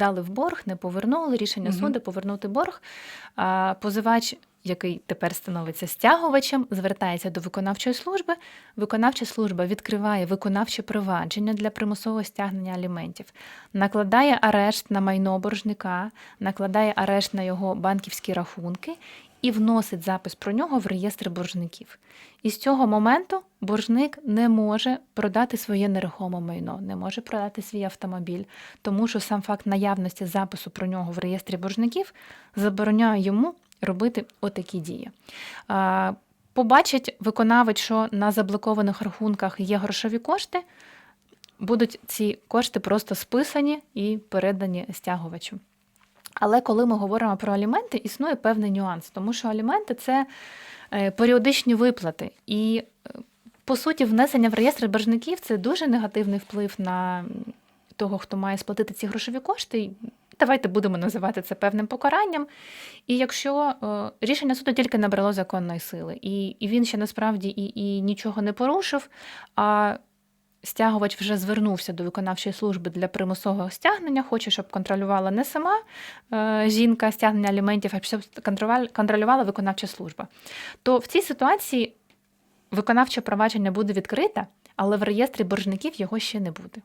дали в борг, не повернули рішення угу. суду повернути борг. А, Позивач, який тепер становиться стягувачем, звертається до виконавчої служби. Виконавча служба відкриває виконавче провадження для примусового стягнення аліментів, накладає арешт на майно боржника, накладає арешт на його банківські рахунки і вносить запис про нього в реєстр боржників. І з цього моменту боржник не може продати своє нерухоме майно, не може продати свій автомобіль, тому що сам факт наявності запису про нього в реєстрі боржників забороняє йому робити отакі дії. Побачить виконавець, що на заблокованих рахунках є грошові кошти, будуть ці кошти просто списані і передані стягувачу. Але коли ми говоримо про аліменти, існує певний нюанс, тому що аліменти це е, періодичні виплати. І, е, по суті, внесення в реєстр боржників це дуже негативний вплив на того, хто має сплатити ці грошові кошти. Давайте будемо називати це певним покаранням. І якщо е, рішення суду тільки набрало законної сили, і, і він ще насправді і, і нічого не порушив, а стягувач вже звернувся до виконавчої служби для примусового стягнення, хоче, щоб контролювала не сама е, жінка стягнення аліментів, а щоб контролювала виконавча служба. То в цій ситуації виконавче провадження буде відкрите, але в реєстрі боржників його ще не буде.